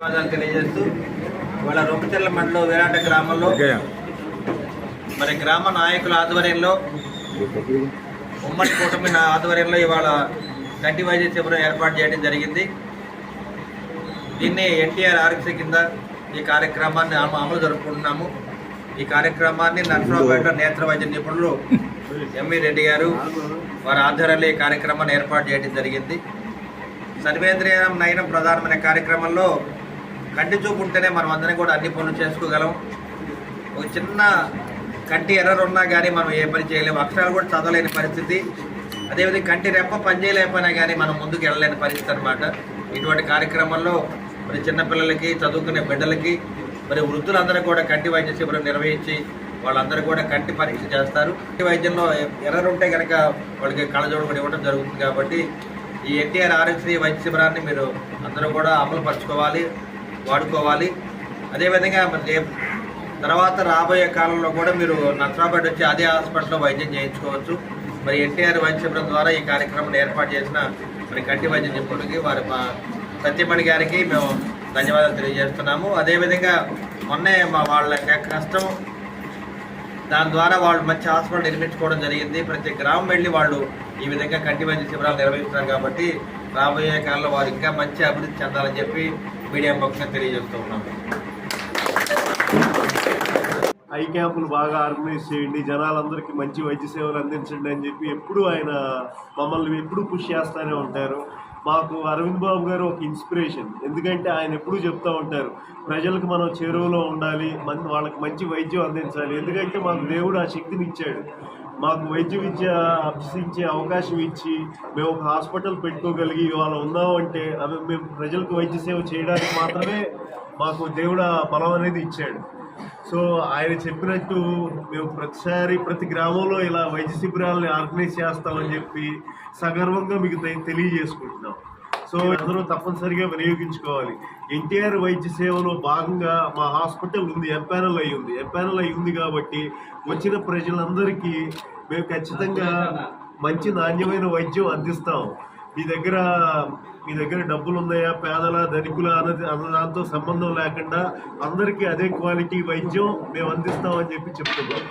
ధన్యవాదాలు తెలియజేస్తూ ఇవాళ మండలం విరాట గ్రామంలో మరి గ్రామ నాయకుల ఆధ్వర్యంలో ఉమ్మడి కూటమి ఆధ్వర్యంలో ఇవాళ కంటి వైద్య శిబిరం ఏర్పాటు చేయడం జరిగింది. దీన్ని ఎన్టీఆర్ ఆరోగ్య కింద ఈ కార్యక్రమాన్ని అమ- అమలు జరుపుకుంటున్నాము. ఈ కార్యక్రమాన్ని నర్సరావుపేట నేత్ర వైద్య నిపుణులు ఎంవి రెడ్డి గారు వారి ఆధ్వర్యంలో ఈ కార్యక్రమాన్ని ఏర్పాటు చేయడం జరిగింది. సర్వేంద్రియం నయనం ప్రధానమైన కార్యక్రమంలో కంటి చూపు ఉంటేనే మనం అందరం కూడా అన్ని పనులు చేసుకోగలం. ఒక చిన్న కంటి ఎర్రర్ ఉన్నా కానీ మనం ఏ పని చేయలేము. అక్షరాలు కూడా చదవలేని పరిస్థితి. అదేవిధంగా కంటి రెప్ప పని చేయలేకపోయినా కానీ మనం ముందుకు వెళ్ళలేని పరిస్థితి అనమాట ఇటువంటి కార్యక్రమంలో మరి చిన్నపిల్లలకి చదువుకునే బిడ్డలకి మరి వృద్ధులందరూ కూడా కంటి వైద్య శిబిరం నిర్వహించి వాళ్ళందరూ కూడా కంటి పరీక్ష చేస్తారు. కంటి వైద్యంలో ఎర్రర్ ఉంటే కనుక వాళ్ళకి కళ్ళజోడు కూడా ఇవ్వడం జరుగుతుంది కాబట్టి ఈ ఎన్టీఆర్ ఆరోగ్యశ్రీ వైద్య శిబిరాన్ని మీరు అందరూ కూడా అమలు పరచుకోవాలి వాడుకోవాలి. అదేవిధంగా మరి రేపు తర్వాత రాబోయే కాలంలో కూడా మీరు నర్సరాబాద్ వచ్చి అదే హాస్పిటల్లో వైద్యం చేయించుకోవచ్చు. మరి ఎన్టీఆర్ వైద్య శిబిరం ద్వారా ఈ కార్యక్రమం ఏర్పాటు చేసిన మరి కంటి వైద్య నిపుణుడికి వారి మా సత్యమణి గారికి మేము ధన్యవాదాలు తెలియజేస్తున్నాము. అదేవిధంగా మొన్నే మా వాళ్ళ యొక్క కష్టం దాని ద్వారా వాళ్ళు మంచి హాస్పిటల్ నిర్మించుకోవడం జరిగింది. ప్రతి గ్రామం వెళ్ళి వాళ్ళు ఈ విధంగా కంటి వైద్య శిబిరాలు నిర్వహిస్తున్నారు కాబట్టి రాబోయే కాలంలో వారు ఇంకా మంచి అభివృద్ధి చెందాలని చెప్పి మీడియా పక్షం తెలియజేస్తూ ఉన్నాము ఐ క్యాంపులు బాగా ఆర్గనైజ్ చేయండి జనాలందరికీ మంచి వైద్య సేవలు అందించండి అని చెప్పి ఎప్పుడు ఆయన మమ్మల్ని ఎప్పుడు పుష్ చేస్తూనే ఉంటారు. మాకు అరవింద్ బాబు గారు ఒక ఇన్స్పిరేషన్. ఎందుకంటే ఆయన ఎప్పుడూ చెప్తూ ఉంటారు ప్రజలకు మనం చెరువులో ఉండాలి మన వాళ్ళకి మంచి వైద్యం అందించాలి. ఎందుకంటే మాకు దేవుడు ఆ శక్తిని ఇచ్చాడు. మాకు వైద్య విద్య అభ్యసించే అవకాశం ఇచ్చి మేము ఒక హాస్పిటల్ పెట్టుకోగలిగి ఇవాళ ఉన్నామంటే అవి మేము ప్రజలకు వైద్య సేవ చేయడానికి మాత్రమే మాకు దేవుడు ఆ బలం అనేది ఇచ్చాడు. సో ఆయన చెప్పినట్టు మేము ప్రతిసారి ప్రతి గ్రామంలో ఇలా వైద్య శిబిరాలని ఆర్గనైజ్ చేస్తామని చెప్పి సగర్వంగా మీకు తెలియజేసుకుంటున్నాం. సో అందరూ తప్పనిసరిగా వినియోగించుకోవాలి. ఎన్టీఆర్ వైద్య సేవలో భాగంగా మా హాస్పిటల్ ఉంది ఎంపానల్ అయి ఉంది. ఎంపానల్ అయి ఉంది కాబట్టి వచ్చిన ప్రజలందరికీ మేము ఖచ్చితంగా మంచి నాణ్యమైన వైద్యం అందిస్తాం. మీ దగ్గర మీ దగ్గర డబ్బులు ఉన్నాయా పేదల ధనికుల అన్నది అన్న దాంతో సంబంధం లేకుండా అందరికీ అదే క్వాలిటీ వైద్యం మేము అందిస్తామని చెప్పి చెప్తున్నాం.